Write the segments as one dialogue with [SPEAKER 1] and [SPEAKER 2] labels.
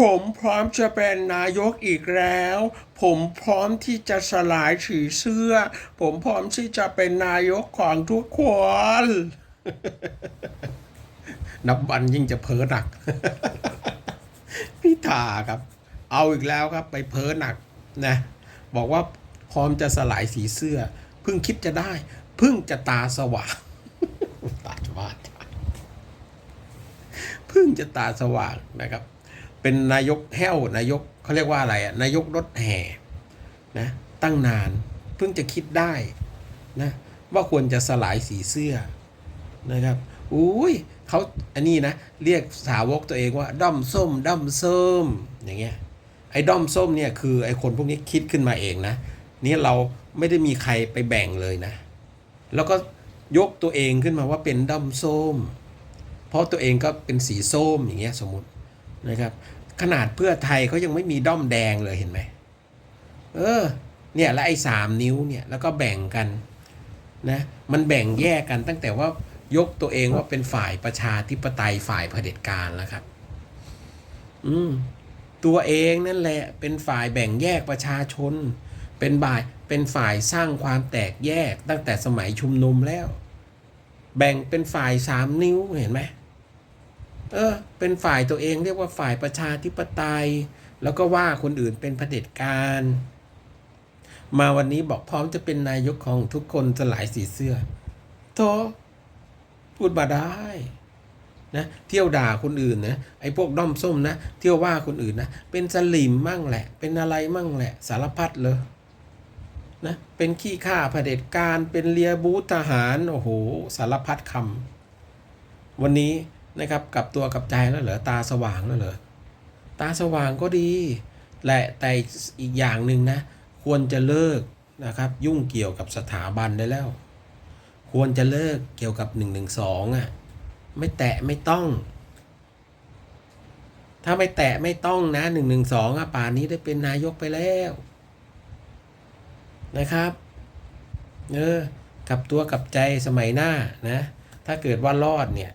[SPEAKER 1] ผมพร้อมจะเป็นนายกอีกแล้ว ผมพร้อมที่จะสลายฉีเสื้อ ผมพร้อมที่จะเป็นนายกของทุกคน
[SPEAKER 2] นับวันยิ่งจะเพ้อหนักพี่ถาครับ เอาอีกแล้วครับไปเพ้อหนักนะบอกว่าพร้อมจะสลายสีเสื้อ เพิ่งคิดจะได้ เพิ่งจะตาสว่างตาจวาดเพิ่งจะตาสว่างนะครับ เป็นนายกแห้วนายกเขาเรียกว่าอะไรอะนายกรถแห่นะตั้งนานเพิ่งจะคิดได้นะว่าควรจะสลายสีเสื้อนะครับอุ้ยเขาอันนี้นะเรียกสาวกตัวเองว่าด้อมส้มด้อมส้มอย่างเงี้ยไอ้ด้อมส้มเนี่ยคือไอ้คนพวกนี้คิดขึ้นมาเองนะนี่เราไม่ได้มีใครไปแบ่งเลยนะ แล้วก็ยกตัวเองขึ้นมาว่าเป็นด้อมส้ม เพราะตัวเองก็เป็นสีส้มอย่างเงี้ยสมมติ นะครับขนาดเพื่อไทยเขายังไม่มีด้อมแดงเลยเห็นไหมเออเนี่ยแล้วไอ้สามนิ้วเนี่ยแล้วก็แบ่งกันนะมันแบ่งแยกกันตั้งแต่ว่ายกตัวเองว่าเป็นฝ่ายประชาธิปไตยฝ่ายเผด็จการแล้วครับ อืมตัวเองนั่นแหละเป็นฝ่ายแบ่งแยกประชาชน เป็นบ่ายเป็นฝ่ายสร้างความแตกแยกตั้งแต่สมัยชุมนุมแล้ว แบ่งเป็นฝ่ายสามนิ้วเห็นไหม เออ เป็นฝ่ายตัวเองเรียกว่าฝ่ายประชาธิปไตย แล้วก็ว่าคนอื่นเป็นเผด็จการ มาวันนี้บอกพร้อมจะเป็นนายกของทุกคนสลายสีเสื้อโธพูดมาได้นะเที่ยวด่าคนอื่นนะไอ้พวกด้อมส้มนะ เที่ยวว่าคนอื่นนะ เป็นสลิมมั่งแหละ เป็นอะไรมั่งแหละ สารพัดเลยนะเป็นขี้ข้าเผด็จการเป็นเลียบูตทหาร โอ้โห สารพัดคำวันนี้ นะครับกับตัวกับใจแล้วเหรอตาสว่างแล้วเหรอตาสว่างก็ดีแหละแต่อีกอย่างหนึ่งนะ ควรจะเลิกนะครับยุ่งเกี่ยวกับสถาบันได้แล้ว ควรจะเลิกเกี่ยวกับหนึ่งหนึ่งสองอะไม่แตะไม่ต้อง ถ้าไม่แตะไม่ต้องนะหนึ่งหนึ่งสองอะป่านนี้ได้เป็นนายกไปแล้วนะครับเออกับตัวกับใจสมัยหน้านะ ถ้าเกิดว่ารอดเนี่ย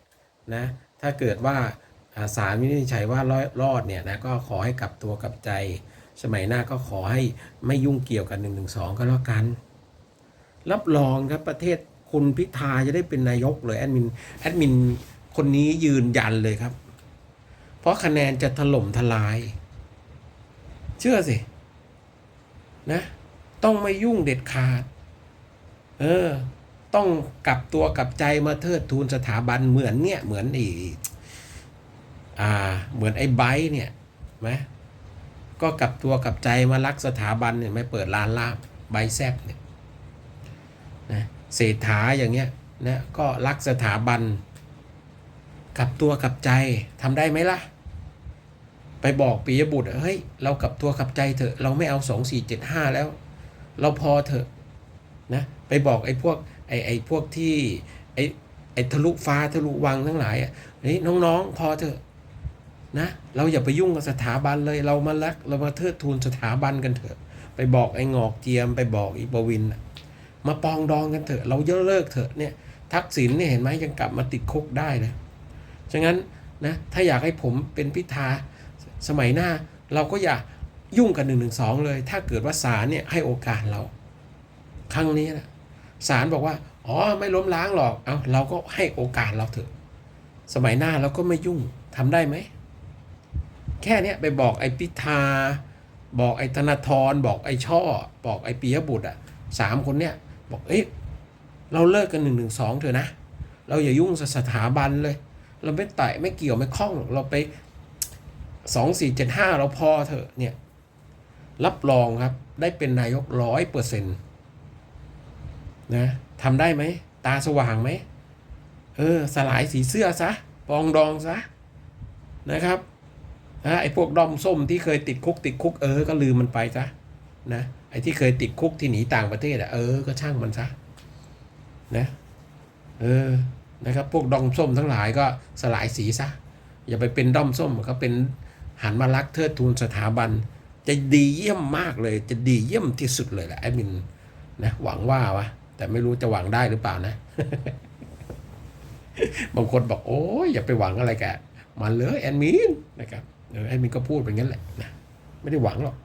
[SPEAKER 2] นะ ถ้าเกิดว่าอ่าศาลวินิจฉัยว่ารอดรอดเนี่ยนะก็ขอให้กลับตัวกลับใจ สมัยหน้าก็ขอให้ไม่ยุ่งเกี่ยวกับหนึ่งหนึ่งสองก็แล้วกัน รับรองครับประเทศคุณพิธาจะได้เป็นนายกเลยแอดมินแอดมินคนนี้ยืนยันเลยครับ เพราะคะแนนจะถล่มทลาย เชื่อสิ นะ ต้องไม่ยุ่งเด็ดขาด เออ ต้องกลับตัวกลับใจมาเทิดทูนสถาบันเหมือนเนี่ยเหมือนไอ้อ่าเหมือนไอ้ไบเนี่ยไหมก็กลับตัวกลับใจมารักสถาบันเนี่ยไม่เปิดร้านลาบใบแซบเนี่ยนะเศรษฐาอย่างเงี้ยนะก็รักสถาบันกลับตัวกลับใจทำได้ไหมล่ะ ไปบอกปียบุตรเฮ้ยเรากลับตัวกลับใจเถอะเราไม่เอาสองสี่เจ็ดห้าแล้ว เราพอเถอะนะไปบอกไอ้พวก ไอ้ไอ้พวกที่ไอ้ไอ้ทะลุฟ้าทะลุวังทั้งหลายอะเฮ้ยน้องๆ พอเถอะนะเราอย่าไปยุ่งกับสถาบันเลยเรามารักเรามาเทิดทูนสถาบันกันเถอะ ไปบอกไอ้งอกเจียมไปบอกอีปวินมาปองดองกันเถอะ เราเยอะเลิกเถอะเนี่ยทักษิณเนี่ยเห็นไหมยังกลับมาติดคุกได้เลยฉะนั้นนะถ้าอยากให้ผมเป็นพิธาสมัยหน้าเราก็อย่ายุ่งกับหนึ่งหนึ่งสองเลย ถ้าเกิดว่าศาลเนี่ยให้โอกาสเรา ครั้งนี้นะ ศาลบอกว่าอ๋อไม่ล้มล้างหรอก เอาเราก็ให้โอกาสเราเถอะ สมัยหน้าเราก็ไม่ยุ่งทำได้ไหม แค่เนี้ยไปบอกไอ้พิธา บอกไอ้ธนาธรบอกไอ้ช่อ บอกไอ้ปียบุตรอะสามคนเนี้ยบอกเอ้ยเราเลิกกันหนึ่งหนึ่งสองเถอะนะ เราอย่ายุ่งสถาบันเลย เราไม่แตะไม่เกี่ยวไม่ข้องเราไปสองสี่เจ็ดห้าเราพอเถอะเนี่ยรับรองครับได้เป็นนายกร้อยเปอร์เซ็นต์ นะทำได้ไหม ตาสว่างไหม เออ สลายสีเสื้อซะ ปองดองซะ นะครับฮะไอ้พวกด้อมส้มที่เคยติดคุกติดคุกเออ ก็ลืมมันไปซะ นะ ไอ้ที่เคยติดคุกที่หนีต่างประเทศอะเออ ก็ช่างมันซะ นะ เออ นะครับ พวกด้อมส้มทั้งหลายก็สลายสีซะ อย่าไปเป็นด้อมส้มก็เป็นหันมารักเทิดทูนสถาบัน จะดีเยี่ยมมากเลย จะดีเยี่ยมที่สุดเลยแหละแอดมินนะหวังว่าวะ แต่ไม่รู้จะหวังได้หรือเปล่านะ บางคนบอกโอ้ยอย่าไปหวังอะไรแกมันเลยแอดมินนะครับแอดมินก็พูดแบบนั้นแหละนะไม่ได้หวังหรอก